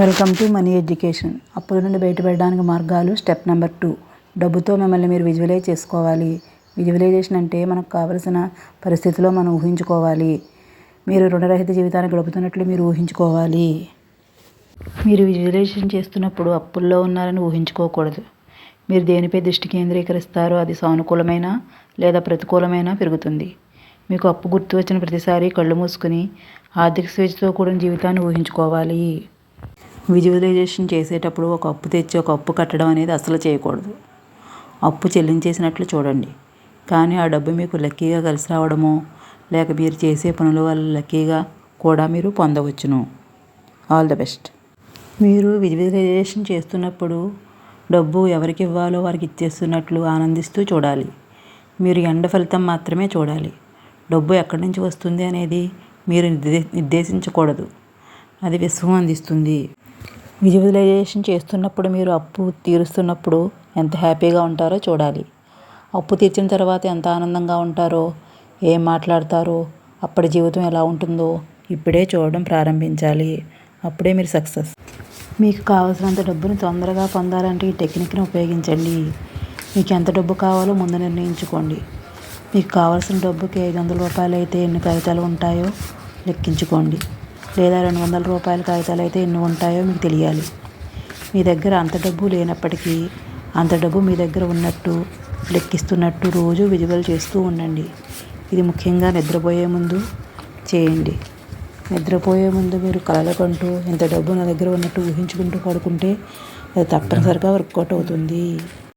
Welcome to money education. అప్పుల నుండి బయటపడడానికి మార్గాలు స్టెప్ నెంబర్ టూ. డబ్బుతో మిమ్మల్ని మీరు విజువలైజ్ చేసుకోవాలి. విజువలైజేషన్ అంటే మనకు కావలసిన పరిస్థితిలో మనం ఊహించుకోవాలి. మీరు రుణరహిత జీవితాన్ని గడుపుతున్నట్లు మీరు ఊహించుకోవాలి. మీరు విజువలైజేషన్ చేస్తున్నప్పుడు అప్పుల్లో ఉన్నారని ఊహించుకోకూడదు. మీరు దేనిపై దృష్టి కేంద్రీకరిస్తారో అది సానుకూలమైన లేదా ప్రతికూలమైన పెరుగుతుంది. మీకు అప్పు గుర్తు వచ్చిన ప్రతిసారి కళ్ళు మూసుకుని ఆర్థిక స్వేచ్ఛతో కూడిన జీవితాన్ని ఊహించుకోవాలి. విజువలైజేషన్ చేసేటప్పుడు ఒక అప్పు తెచ్చి ఒక అప్పు కట్టడం అనేది అసలు చేయకూడదు. అప్పు చెల్లించేసినట్లు చూడండి. కానీ ఆ డబ్బు మీకు లక్కీగా కలిసి రావడమో లేక మీరు చేసే పనుల వల్ల లక్కీగా కూడా మీరు పొందవచ్చును. All the best. మీరు విజువలైజేషన్ చేస్తున్నప్పుడు డబ్బు ఎవరికి ఇవ్వాలో వారికి ఇచ్చేస్తున్నట్లు ఆనందిస్తూ చూడాలి. మీరు ఎండ ఫలితం మాత్రమే చూడాలి. డబ్బు ఎక్కడి నుంచి వస్తుంది అనేది మీరు నిర్దే నిర్దేశించకూడదు. అది విశ్వం అందిస్తుంది. విజువలైజేషన్ చేస్తున్నప్పుడు మీరు అప్పు తీరుస్తున్నప్పుడు ఎంత హ్యాపీగా ఉంటారో చూడాలి. అప్పు తీర్చిన తర్వాత ఎంత ఆనందంగా ఉంటారో ఏం మాట్లాడతారో అప్పటి జీవితం ఎలా ఉంటుందో ఇప్పుడే చూడడం ప్రారంభించాలి. అప్పుడే మీరు సక్సెస్. మీకు కావాల్సినంత డబ్బును తొందరగా పొందాలంటే ఈ టెక్నిక్ని ఉపయోగించండి. మీకు ఎంత డబ్బు కావాలో ముందు నిర్ణయించుకోండి. మీకు కావాల్సిన డబ్బుకి ఐదు వందల రూపాయలు అయితే ఎన్ని కాగితాలు ఉంటాయో లెక్కించుకోండి. లేదా రెండు వందల రూపాయల కాగితాలు అయితే ఎన్ని ఉంటాయో మీకు తెలియాలి. మీ దగ్గర అంత డబ్బు లేనప్పటికీ అంత డబ్బు మీ దగ్గర ఉన్నట్టు లెక్కిస్తున్నట్టు రోజు విజువల్ చేస్తూ ఉండండి. ఇది ముఖ్యంగా నిద్రపోయే ముందు చేయండి. నిద్రపోయే ముందు మీరు కలలకంటూ ఇంత డబ్బు నా దగ్గర ఉన్నట్టు ఊహించుకుంటూ పడుకుంటే అది తప్పనిసరిగా వర్కౌట్ అవుతుంది.